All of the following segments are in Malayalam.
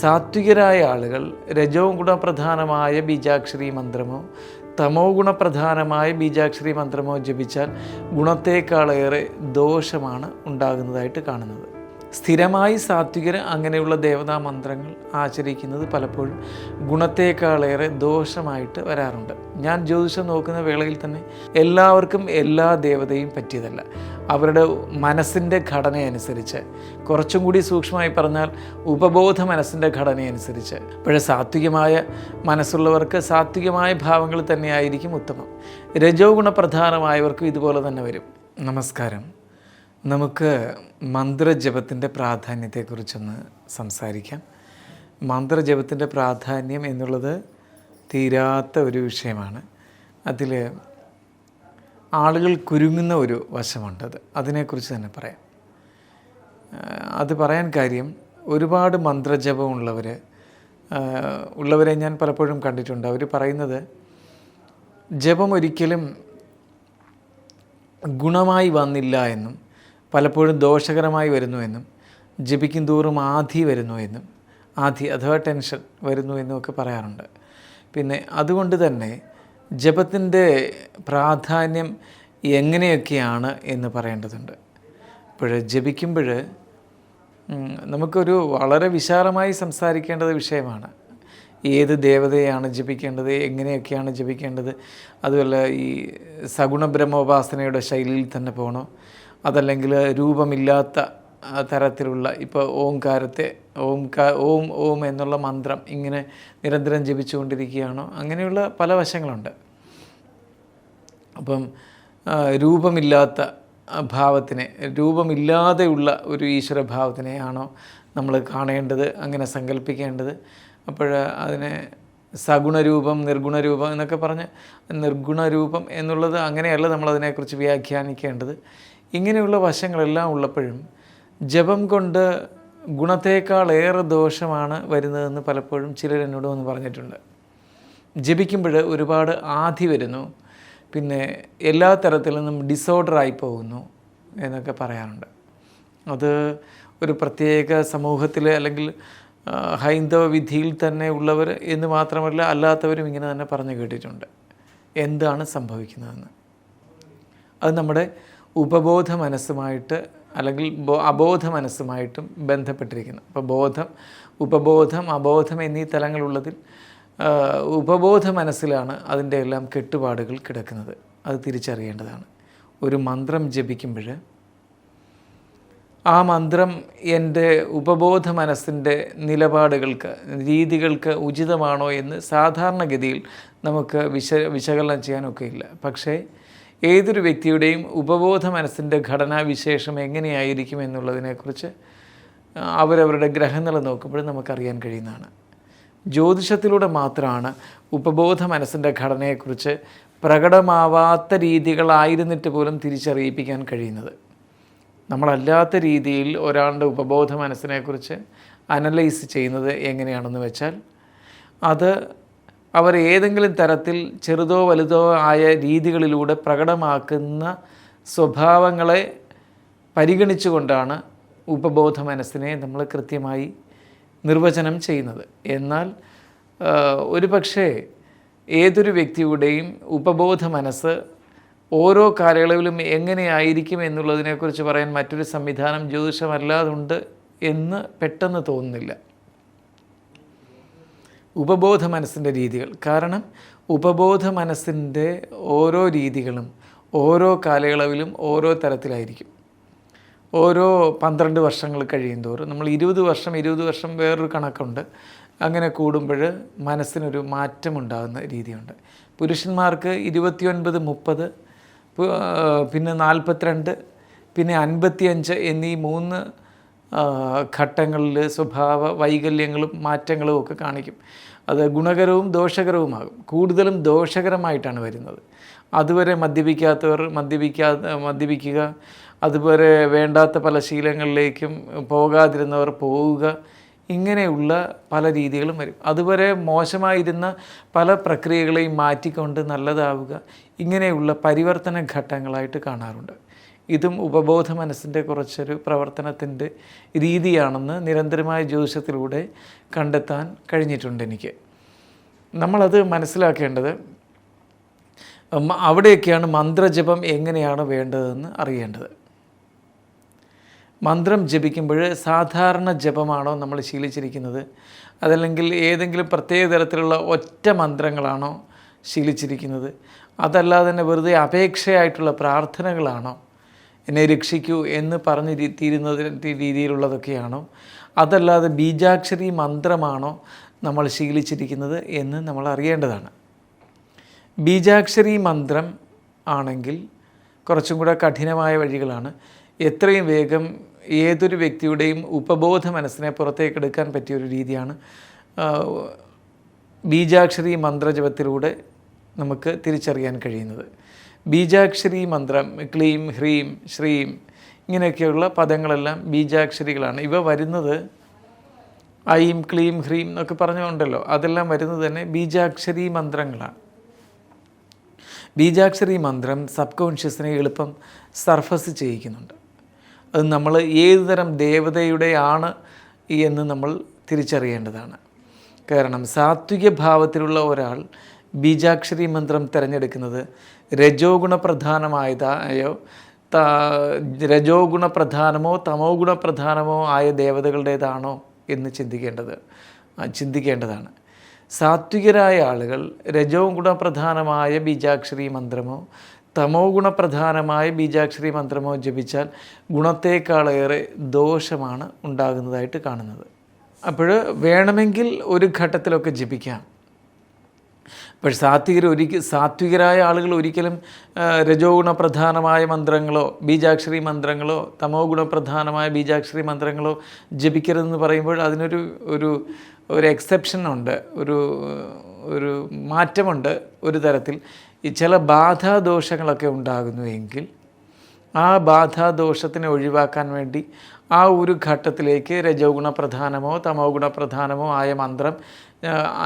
സാത്വികരായ ആളുകൾ രജോ ഗുണപ്രധാനമായ ബീജാക്ഷരി മന്ത്രമോ തമോ ഗുണപ്രധാനമായ ബീജാക്ഷരി മന്ത്രമോ ജപിച്ചാൽ ഗുണത്തേക്കാളേറെ ദോഷമാണ് ഉണ്ടാകുന്നതായിട്ട് കാണുന്നത്. സ്ഥിരമായി സാത്വികർ അങ്ങനെയുള്ള ദേവതാ മന്ത്രങ്ങൾ ആചരിക്കുന്നത് പലപ്പോഴും ഗുണത്തേക്കാളേറെ ദോഷമായിട്ട് വരാറുണ്ട്. ഞാൻ ജ്യോതിഷം നോക്കുന്ന വേളയിൽ തന്നെ എല്ലാവർക്കും എല്ലാ ദേവതയും പറ്റിയതല്ല. അവരുടെ മനസ്സിന്റെ ഘടനയനുസരിച്ച് കുറച്ചും കൂടി സൂക്ഷ്മമായി പറഞ്ഞാൽ ഉപബോധ മനസ്സിന്റെ ഘടനയനുസരിച്ച്. ഇപ്പോഴേ സാത്വികമായ മനസ്സുള്ളവർക്ക് സാത്വികമായ ഭാവങ്ങൾ തന്നെയായിരിക്കും ഉത്തമം. രജോ ഗുണപ്രധാനമായവർക്കും ഇതുപോലെ തന്നെ വരും. നമസ്കാരം. നമുക്ക് മന്ത്രജപത്തിന്റെ പ്രാധാന്യത്തെക്കുറിച്ചൊന്ന് സംസാരിക്കാം. മന്ത്രജപത്തിന്റെ പ്രാധാന്യം എന്നുള്ളത് തീരാത്ത ഒരു വിഷയമാണ്. അതിൽ ആളുകൾ കുരുങ്ങുന്ന ഒരു വശമുണ്ടത് അതിനെക്കുറിച്ച് തന്നെ പറയാം. അത് പറയാൻ കാര്യം ഒരുപാട് മന്ത്രജപമുള്ളവർ ഉള്ളവരെ ഞാൻ പലപ്പോഴും കണ്ടിട്ടുണ്ട്. അവർ പറയുന്നത് ജപം ഒരിക്കലും ഗുണമായി വന്നില്ല എന്നും പലപ്പോഴും ദോഷകരമായി വരുന്നുവെന്നും ജപിക്കും തോറും ആധി വരുന്നു എന്നും ആധി അഥവാ ടെൻഷൻ വരുന്നു എന്നും ഒക്കെ പറയാറുണ്ട്. പിന്നെ അതുകൊണ്ട് തന്നെ ജപത്തിന്റെ പ്രാധാന്യം എങ്ങനെയൊക്കെയാണ് എന്ന് പറയേണ്ടതുണ്ട്. ഇപ്പോൾ ജപിക്കുമ്പോൾ നമുക്കൊരു വളരെ വിശാലമായി സംസാരിക്കേണ്ടത് വിഷയമാണ്. ഏത് ദേവതയാണ് ജപിക്കേണ്ടത് എങ്ങനെയൊക്കെയാണ് ജപിക്കേണ്ടത് അതുപോലെ ഈ സഗുണ ബ്രഹ്മോപാസനയുടെ ശൈലിയിൽ തന്നെ പോകണോ അതല്ലെങ്കിൽ രൂപമില്ലാത്ത തരത്തിലുള്ള ഇപ്പോൾ ഓംകാരത്തെ ഓംകാ ഓം ഓം എന്നുള്ള മന്ത്രം ഇങ്ങനെ നിരന്തരം ജപിച്ചുകൊണ്ടിരിക്കുകയാണോ? അങ്ങനെയുള്ള പല വശങ്ങളുണ്ട്. അപ്പം രൂപമില്ലാത്ത ഭാവത്തിനെ രൂപമില്ലാതെയുള്ള ഒരു ഈശ്വരഭാവത്തിനെയാണോ നമ്മൾ കാണേണ്ടത് അങ്ങനെ സങ്കല്പിക്കേണ്ടത്? അപ്പോൾ അതിനെ സഗുണരൂപം നിർഗുണരൂപം എന്നൊക്കെ പറഞ്ഞ് നിർഗുണരൂപം എന്നുള്ളത് അങ്ങനെയല്ല നമ്മളതിനെക്കുറിച്ച് വ്യാഖ്യാനിക്കേണ്ടത്. ഇങ്ങനെയുള്ള വശങ്ങളെല്ലാം ഉള്ളപ്പോഴും ജപം കൊണ്ട് ഗുണത്തേക്കാൾ ഏറെ ദോഷമാണ് വരുന്നതെന്ന് പലപ്പോഴും ചിലർ എന്നോട് വന്ന് പറഞ്ഞിട്ടുണ്ട്. ജപിക്കുമ്പോൾ ഒരുപാട് ആധി വരുന്നു. പിന്നെ എല്ലാ തരത്തിൽ നിന്നും ഡിസോർഡറായി പോകുന്നു എന്നൊക്കെ പറയാറുണ്ട്. അത് ഒരു പ്രത്യേക സമൂഹത്തിൽ അല്ലെങ്കിൽ ഹൈന്ദവ വിധിയിൽ തന്നെ ഉള്ളവർ എന്ന് മാത്രമല്ല അല്ലാത്തവരും ഇങ്ങനെ തന്നെ പറഞ്ഞു കേട്ടിട്ടുണ്ട്. എന്താണ് സംഭവിക്കുന്നതെന്ന്? അത് നമ്മുടെ ഉപബോധ മനസ്സുമായിട്ട് അല്ലെങ്കിൽ അബോധ മനസ്സുമായിട്ടും ബന്ധപ്പെട്ടിരിക്കുന്നു. അപ്പോൾ ബോധം ഉപബോധം അബോധം എന്നീ തലങ്ങളുള്ളതിൽ ഉപബോധ മനസ്സിലാണ് അതിന്റെ എല്ലാം കെട്ടുപാടുകൾ കിടക്കുന്നത്. അത് തിരിച്ചറിയേണ്ടതാണ്. ഒരു മന്ത്രം ജപിക്കുമ്പോൾ ആ മന്ത്രം എന്റെ ഉപബോധ മനസ്സിന്റെ നിലപാടുകൾക്ക് രീതികൾക്ക് ഉചിതമാണോ എന്ന് സാധാരണഗതിയിൽ നമുക്ക് വിശ വിശകലനം ചെയ്യാനൊക്കെ ഇല്ല പക്ഷേ ഏതൊരു വ്യക്തിയുടെയും ഉപബോധ മനസ്സിന്റെ ഘടനാവിശേഷം എങ്ങനെയായിരിക്കും എന്നുള്ളതിനെക്കുറിച്ച് അവരവരുടെ ഗ്രഹങ്ങൾ നോക്കുമ്പോൾ നമുക്കറിയാൻ കഴിയുന്നതാണ്. ജ്യോതിഷത്തിലൂടെ മാത്രമാണ് ഉപബോധ മനസ്സിന്റെ ഘടനയെക്കുറിച്ച് പ്രകടമാവാത്ത രീതികളായിരുന്നിട്ട് പോലും തിരിച്ചറിയിപ്പിക്കാൻ കഴിയുന്നത്. നമ്മളല്ലാത്ത രീതിയിൽ ഒരാളുടെ ഉപബോധ മനസ്സിനെക്കുറിച്ച് അനലൈസ് ചെയ്യുന്നത് എങ്ങനെയാണെന്ന് വെച്ചാൽ അത് അവർ ഏതെങ്കിലും തരത്തിൽ ചെറുതോ വലുതോ ആയ രീതികളിലൂടെ പ്രകടമാക്കുന്ന സ്വഭാവങ്ങളെ പരിഗണിച്ചുകൊണ്ടാണ് ഉപബോധ മനസ്സിനെ നമ്മൾ കൃത്യമായി നിർവചനം ചെയ്യുന്നത്. എന്നാൽ ഒരു പക്ഷേ ഏതൊരു വ്യക്തിയുടെയും ഉപബോധ മനസ്സ് ഓരോ കാലയളവിലും എങ്ങനെയായിരിക്കും എന്നുള്ളതിനെക്കുറിച്ച് പറയാൻ മറ്റൊരു സംവിധാനം ജ്യോതിഷമല്ലാതുണ്ട് എന്ന് പെട്ടെന്ന് തോന്നുന്നില്ല. ഉപബോധ മനസ്സിന്റെ രീതികൾ. കാരണം ഉപബോധ മനസ്സിന്റെ ഓരോ രീതികളും ഓരോ കാലയളവിലും ഓരോ തരത്തിലായിരിക്കും. ഓരോ പന്ത്രണ്ട് വർഷങ്ങൾ കഴിയുന്തോറും നമ്മൾ ഇരുപത് വർഷം ഇരുപത് വർഷം വേറൊരു കണക്കുണ്ട്. അങ്ങനെ കൂടുമ്പോൾ മനസ്സിനൊരു മാറ്റമുണ്ടാകുന്ന രീതിയുണ്ട്. പുരുഷന്മാർക്ക് ഇരുപത്തിയൊൻപത് മുപ്പത് പിന്നെ നാൽപ്പത്തിരണ്ട് പിന്നെ അൻപത്തിയഞ്ച് എന്നീ മൂന്ന് ഘട്ടങ്ങളിൽ സ്വഭാവ വൈകല്യങ്ങളും മാറ്റങ്ങളും ഒക്കെ കാണിക്കും. അത് ഗുണകരവും ദോഷകരവുമാകും. കൂടുതലും ദോഷകരമായിട്ടാണ് വരുന്നത്. അതുവരെ മദ്യപിക്കാത്തവർ മദ്യപിക്കാ മദ്യപിക്കുക. അതുപോലെ വേണ്ടാത്ത പല ശീലങ്ങളിലേക്കും പോകാതിരുന്നവർ പോവുക. ഇങ്ങനെയുള്ള പല രീതികളും വരും. അതുവരെ മോശമായിരുന്ന പല പ്രക്രിയകളെയും മാറ്റിക്കൊണ്ട് നല്ലതാവുക ഇങ്ങനെയുള്ള പരിവർത്തന ഘട്ടങ്ങളായിട്ട് കാണാറുണ്ട്. ഇതും ഉപബോധ മനസ്സിന്റെ കുറച്ചൊരു പ്രവർത്തനത്തിന്റെ രീതിയാണെന്ന് നിരന്തരമായ ജ്യോതിഷത്തിലൂടെ കണ്ടെത്താൻ കഴിഞ്ഞിട്ടുണ്ട് എനിക്ക്. നമ്മളത് മനസ്സിലാക്കേണ്ടത് അവിടെയൊക്കെയാണ് മന്ത്രജപം എങ്ങനെയാണ് വേണ്ടതെന്ന് അറിയേണ്ടത്. മന്ത്രം ജപിക്കുമ്പോൾ സാധാരണ ജപമാണോ നമ്മൾ ശീലിച്ചിരിക്കുന്നത്? അതല്ലെങ്കിൽ ഏതെങ്കിലും പ്രത്യേക തരത്തിലുള്ള ഒറ്റ മന്ത്രങ്ങളാണോ ശീലിച്ചിരിക്കുന്നത്? അതല്ലാതെ തന്നെ വെറുതെ അപേക്ഷയായിട്ടുള്ള പ്രാർത്ഥനകളാണോ? എന്നെ രക്ഷിക്കൂ എന്ന് പറഞ്ഞ് തീരുന്ന രീതിയിലുള്ളതൊക്കെയാണോ? അതല്ലാതെ ബീജാക്ഷരി മന്ത്രമാണോ നമ്മൾ ശീലിച്ചിരിക്കുന്നത് എന്ന് നമ്മൾ അറിയേണ്ടതാണ്. ബീജാക്ഷരി മന്ത്രം ആണെങ്കിൽ കുറച്ചും കൂടെ കഠിനമായ വഴികളാണ്. എത്രയും വേഗം ഏതൊരു വ്യക്തിയുടെയും ഉപബോധ മനസ്സിനെ പുറത്തേക്ക് എടുക്കാൻ പറ്റിയ ഒരു രീതിയാണ് ബീജാക്ഷരി മന്ത്രജപത്തിലൂടെ നമുക്ക് തിരിച്ചറിയാൻ കഴിയുന്നത്. ബീജാക്ഷരി മന്ത്രം ക്ലീം ഹ്രീം ശ്രീം ഇങ്ങനെയൊക്കെയുള്ള പദങ്ങളെല്ലാം ബീജാക്ഷരികളാണ്. ഇവ വരുന്നത് ഐം ക്ലീം ഹ്രീം എന്നൊക്കെ പറഞ്ഞുകൊണ്ടല്ലോ. അതെല്ലാം വരുന്നത് തന്നെ ബീജാക്ഷരി മന്ത്രങ്ങളാണ്. ബീജാക്ഷരി മന്ത്രം സബ് കോൺഷ്യസിനെ എളുപ്പം സർഫസ് ചെയ്യിക്കുന്നുണ്ട്. അത് നമ്മൾ ഏത് തരം ദേവതയുടെ ആണ് എന്ന് നമ്മൾ തിരിച്ചറിയേണ്ടതാണ്. കാരണം സാത്വിക ഭാവത്തിലുള്ള ഒരാൾ ബീജാക്ഷരി മന്ത്രം തിരഞ്ഞെടുക്കുന്നത് രജോ ഗുണപ്രധാനമായതായോ രജോ ഗുണപ്രധാനമോ തമോ ഗുണപ്രധാനമോ ആയ ദേവതകളുടേതാണോ എന്ന് ചിന്തിക്കേണ്ടത് ചിന്തിക്കേണ്ടതാണ്. സാത്വികരായ ആളുകൾ രജോ ഗുണപ്രധാനമായ ബീജാക്ഷരി മന്ത്രമോ തമോ ഗുണപ്രധാനമായ ബീജാക്ഷരി മന്ത്രമോ ജപിച്ചാൽ ഗുണത്തേക്കാളേറെ ദോഷമാണ് ഉണ്ടാകുന്നതായിട്ട് കാണുന്നത്. അപ്പോൾ വേണമെങ്കിൽ ഒരു ഘട്ടത്തിലൊക്കെ ജപിക്കാം. പക്ഷെ സാത്വികർ ഒരിക്കൽ സാത്വികരായ ആളുകൾ ഒരിക്കലും രജോ ഗുണപ്രധാനമായ മന്ത്രങ്ങളോ ബീജാക്ഷരി മന്ത്രങ്ങളോ തമോ ഗുണപ്രധാനമായ ബീജാക്ഷരി മന്ത്രങ്ങളോ ജപിക്കരുതെന്ന് പറയുമ്പോൾ അതിനൊരു ഒരു ഒരു എക്സെപ്ഷൻ ഉണ്ട് ഒരു ഒരു മാറ്റമുണ്ട് ഒരു തരത്തിൽ. ഈ ചില ബാധാദോഷങ്ങളൊക്കെ ഉണ്ടാകുന്നു എങ്കിൽ ആ ബാധാദോഷത്തിനെ ഒഴിവാക്കാൻ വേണ്ടി ആ ഒരു ഘട്ടത്തിലേക്ക് രജോ ഗുണപ്രധാനമോ തമോ ഗുണപ്രധാനമോ ആയ മന്ത്രം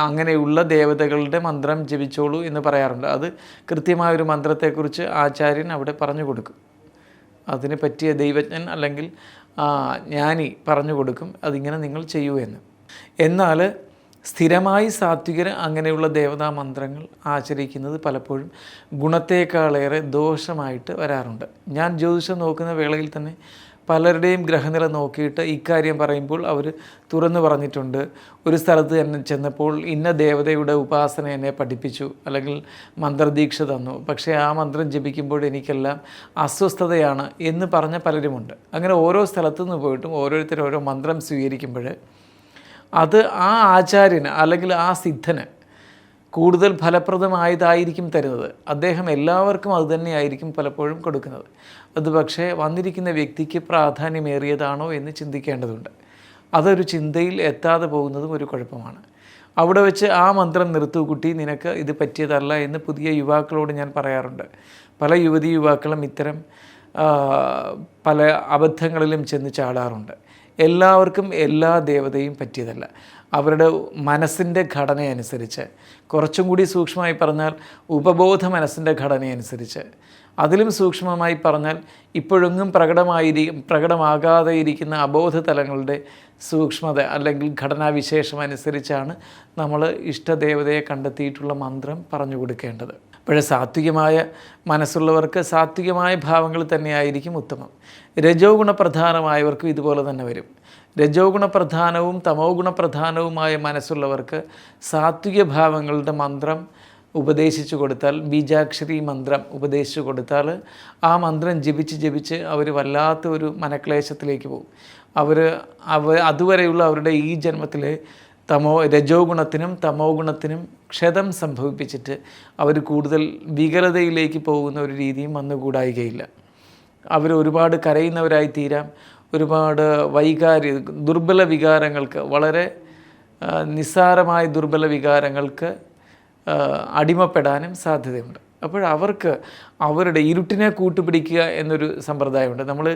അങ്ങനെയുള്ള ദേവതകളുടെ മന്ത്രം ജപിച്ചോളൂ എന്ന് പറയാറുണ്ട്. അത് കൃത്യമായൊരു മന്ത്രത്തെക്കുറിച്ച് ആചാര്യൻ അവിടെ പറഞ്ഞു കൊടുക്കും. അതിന് പറ്റിയ ദൈവജ്ഞൻ അല്ലെങ്കിൽ ജ്ഞാനി പറഞ്ഞു കൊടുക്കും. അതിങ്ങനെ നിങ്ങൾ ചെയ്യൂ എന്ന്. എന്നാൽ സ്ഥിരമായി സാത്വികർ അങ്ങനെയുള്ള ദേവതാ മന്ത്രങ്ങൾ ആചരിക്കുന്നത് പലപ്പോഴും ഗുണത്തേക്കാളേറെ ദോഷമായിട്ട് വരാറുണ്ട്. ഞാൻ ജ്യോതിഷം നോക്കുന്ന വേളയിൽ തന്നെ പലരുടെയും ഗ്രഹനില നോക്കിയിട്ട് ഇക്കാര്യം പറയുമ്പോൾ അവർ തുറന്നു പറഞ്ഞിട്ടുണ്ട്. ഒരു സ്ഥലത്ത് തന്നെ ചെന്നപ്പോൾ ഇന്ന ദേവതയുടെ ഉപാസന എന്നെ പഠിപ്പിച്ചു അല്ലെങ്കിൽ മന്ത്രദീക്ഷ തന്നു. പക്ഷേ ആ മന്ത്രം ജപിക്കുമ്പോൾ എനിക്കെല്ലാം അസ്വസ്ഥതയാണ് എന്ന് പറഞ്ഞ പലരുമുണ്ട്. അങ്ങനെ ഓരോ സ്ഥലത്തു നിന്ന് പോയിട്ടും ഓരോരുത്തരും ഓരോ മന്ത്രം സ്വീകരിക്കുമ്പോൾ അത് ആ ആചാര്യന് അല്ലെങ്കിൽ ആ സിദ്ധന് കൂടുതൽ ഫലപ്രദമായതായിരിക്കും തരുന്നത്. അദ്ദേഹം എല്ലാവർക്കും അത് തന്നെയായിരിക്കും പലപ്പോഴും കൊടുക്കുന്നത്. അത് പക്ഷേ വന്നിരിക്കുന്ന വ്യക്തിക്ക് പ്രാധാന്യമേറിയതാണോ എന്ന് ചിന്തിക്കേണ്ടതുണ്ട്. അതൊരു ചിന്തയിൽ എത്താതെ പോകുന്നതും ഒരു കുഴപ്പമാണ്. അവിടെ വെച്ച് ആ മന്ത്രം നിർത്തു കുട്ടി നിനക്ക് ഇത് പറ്റിയതല്ല എന്ന് പുതിയ യുവാക്കളോട് ഞാൻ പറയാറുണ്ട്. പല യുവതി യുവാക്കളും ഇത്തരം പല അബദ്ധങ്ങളിലും ചെന്ന് ചാടാറുണ്ട്. എല്ലാവർക്കും എല്ലാ ദേവതയും പറ്റിയതല്ല. അവരുടെ മനസ്സിന്റെ ഘടനയനുസരിച്ച്. കുറച്ചും കൂടി സൂക്ഷ്മമായി പറഞ്ഞാൽ ഉപബോധ മനസ്സിന്റെ ഘടനയനുസരിച്ച്. അതിലും സൂക്ഷ്മമായി പറഞ്ഞാൽ ഇപ്പോഴൊന്നും പ്രകടമായിരി പ്രകടമാകാതെ ഇരിക്കുന്ന അബോധ തലങ്ങളുടെ സൂക്ഷ്മത അല്ലെങ്കിൽ ഘടനാവിശേഷം അനുസരിച്ചാണ് നമ്മൾ ഇഷ്ടദേവതയെ കണ്ടെത്തിയിട്ടുള്ള മന്ത്രം പറഞ്ഞു കൊടുക്കേണ്ടത്. പക്ഷേ സാത്വികമായ മനസ്സുള്ളവർക്ക് സാത്വികമായ ഭാവങ്ങൾ തന്നെയായിരിക്കും ഉത്തമം. രജോ ഗുണപ്രധാനമായവർക്കും ഇതുപോലെ തന്നെ വരും. രജോ ഗുണപ്രധാനവും തമോ ഗുണപ്രധാനവുമായ മനസ്സുള്ളവർക്ക് സാത്വിക ഭാവങ്ങളുടെ മന്ത്രം ഉപദേശിച്ചു കൊടുത്താൽ ബീജാക്ഷരി മന്ത്രം ഉപദേശിച്ചു കൊടുത്താൽ ആ മന്ത്രം ജപിച്ച് ജപിച്ച് അവർ വല്ലാത്ത ഒരു മനക്ലേശത്തിലേക്ക് പോകും. അവർ അവ അതുവരെയുള്ള അവരുടെ ഈ ജന്മത്തിലെ തമോ രജോ ഗുണത്തിനും തമോ ഗുണത്തിനും ക്ഷതം സംഭവിപ്പിച്ചിട്ട് അവർ കൂടുതൽ വികലതയിലേക്ക് പോകുന്ന ഒരു രീതിയും വന്നുകൂടായികയില്ല. അവർ ഒരുപാട് കരയുന്നവരായി തീരാം ഒരുപാട് വൈകാരി ദുർബല വികാരങ്ങൾക്ക് വളരെ നിസ്സാരമായ ദുർബല വികാരങ്ങൾക്ക് അടിമപ്പെടാനും സാധ്യതയുണ്ട്. അപ്പോൾ അവർക്ക് അവരുടെ ഇരുട്ടിനെ കൂട്ടുപിടിക്കുക എന്നൊരു സമ്പ്രദായമുണ്ട്. നമ്മൾ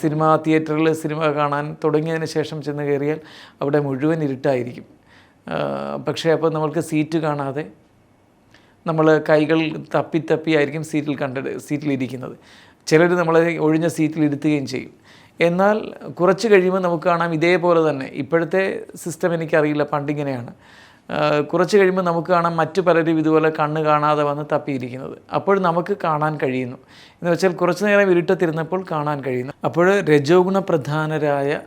സിനിമ തിയേറ്ററിൽ സിനിമ കാണാൻ തുടങ്ങിയതിന് ശേഷം ചെന്ന് കയറിയാൽ അവിടെ മുഴുവൻ ഇരുട്ടായിരിക്കും. പക്ഷേ അപ്പോൾ നമ്മൾക്ക് സീറ്റ് കാണാതെ നമ്മൾ കൈകൾ തപ്പി തപ്പി ആയിരിക്കും സീറ്റിൽ കണ്ടിട്ട് സീറ്റിലിരിക്കുന്നത്. ചിലർ നമ്മളെ ഒഴിഞ്ഞ സീറ്റിൽ ഇരുത്തുകയും ചെയ്യും. എന്നാൽ കുറച്ച് കഴിയുമ്പോൾ നമുക്ക് കാണാം ഇതേപോലെ തന്നെ. ഇപ്പോഴത്തെ സിസ്റ്റം എനിക്കറിയില്ല പണ്ടിങ്ങനെയാണ്. കുറച്ച് കഴിയുമ്പോൾ നമുക്ക് കാണാം മറ്റു പലരും ഇതുപോലെ കണ്ണ് കാണാതെ വന്ന് തപ്പിയിരിക്കുന്നത്. അപ്പോൾ നമുക്ക് കാണാൻ കഴിയുന്നു. എന്ന് വെച്ചാൽ കുറച്ച് നേരം ഇരുട്ടത്തിരുന്നപ്പോൾ കാണാൻ കഴിയുന്നു. അപ്പോൾ രജോഗുണ പ്രധാനരായ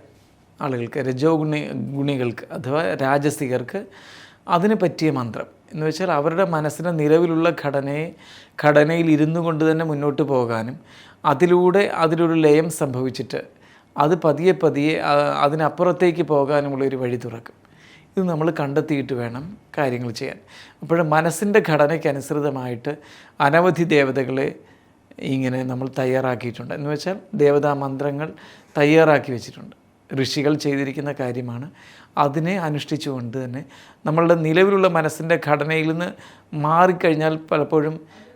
ആളുകൾക്ക് രജോ ഗുണി ഗുണികൾക്ക് അഥവാ രാജസികർക്ക് അതിന് പറ്റിയ മന്ത്രം. എന്ന് വെച്ചാൽ അവരുടെ മനസ്സിന്റെ നിലവിലുള്ള ഘടനയെ ഘടനയിൽ ഇരുന്നു കൊണ്ട് തന്നെ മുന്നോട്ട് പോകാനും അതിലൂടെ അതിലൊരു ലയം സംഭവിച്ചിട്ട് അത് പതിയെ പതിയെ അതിനപ്പുറത്തേക്ക് പോകാനുമുള്ള ഒരു വഴി തുറക്കും. ഇത് നമ്മൾ കണ്ടെത്തിയിട്ട് വേണം കാര്യങ്ങൾ ചെയ്യാൻ. അപ്പോൾ മനസ്സിന്റെ ഘടനയ്ക്കനുസൃതമായിട്ട് അനവധി ദേവതകളെ ഇങ്ങനെ നമ്മൾ തയ്യാറാക്കിയിട്ടുണ്ട്. എന്ന് വെച്ചാൽ ദേവതാ മന്ത്രങ്ങൾ തയ്യാറാക്കി വെച്ചിട്ടുണ്ട്. ഋഷികൾ ചെയ്തിരിക്കുന്ന കാര്യമാണ്. അതിനെ അനുഷ്ഠിച്ചുകൊണ്ട് തന്നെ നമ്മളുടെ നിലവിലുള്ള മനസ്സിന്റെ ഘടനയിൽ നിന്ന് മാറിക്കഴിഞ്ഞാൽ പലപ്പോഴും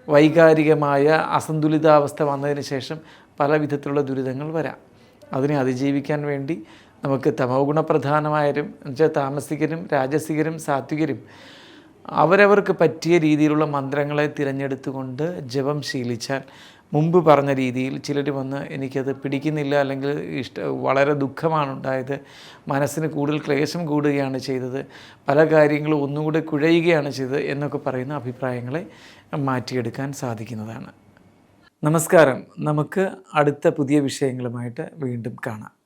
വൈകാരികമായ അസന്തുലിതാവസ്ഥ വന്നതിന് ശേഷം പല വിധത്തിലുള്ള ദുരിതങ്ങൾ വരാം. അതിനെ അതിജീവിക്കാൻ വേണ്ടി നമുക്ക് തമോ ഗുണപ്രധാനമായവരും എന്നുവെച്ചാൽ താമസികരും രാജസികരും സാത്വികരും അവരവർക്ക് പറ്റിയ രീതിയിലുള്ള മന്ത്രങ്ങളെ തിരഞ്ഞെടുത്തുകൊണ്ട് ജപം ശീലിച്ചാൽ മുമ്പ് പറഞ്ഞ രീതിയിൽ ചിലർ വന്ന് എനിക്കത് പിടിക്കുന്നില്ല അല്ലെങ്കിൽ ഇഷ്ട വളരെ ദുഃഖമാണ് ഉണ്ടായത്. മനസ്സിന് കൂടുതൽ ക്ലേശം കൂടുകയാണ് ചെയ്തത്. പല കാര്യങ്ങളും ഒന്നുകൂടെ കുഴയുകയാണ് ചെയ്തത് എന്നൊക്കെ പറയുന്ന അഭിപ്രായങ്ങളെ മാറ്റിയെടുക്കാൻ സാധിക്കുന്നതാണ്. നമസ്കാരം. നമുക്ക് അടുത്ത പുതിയ വിഷയങ്ങളുമായിട്ട് വീണ്ടും കാണാം.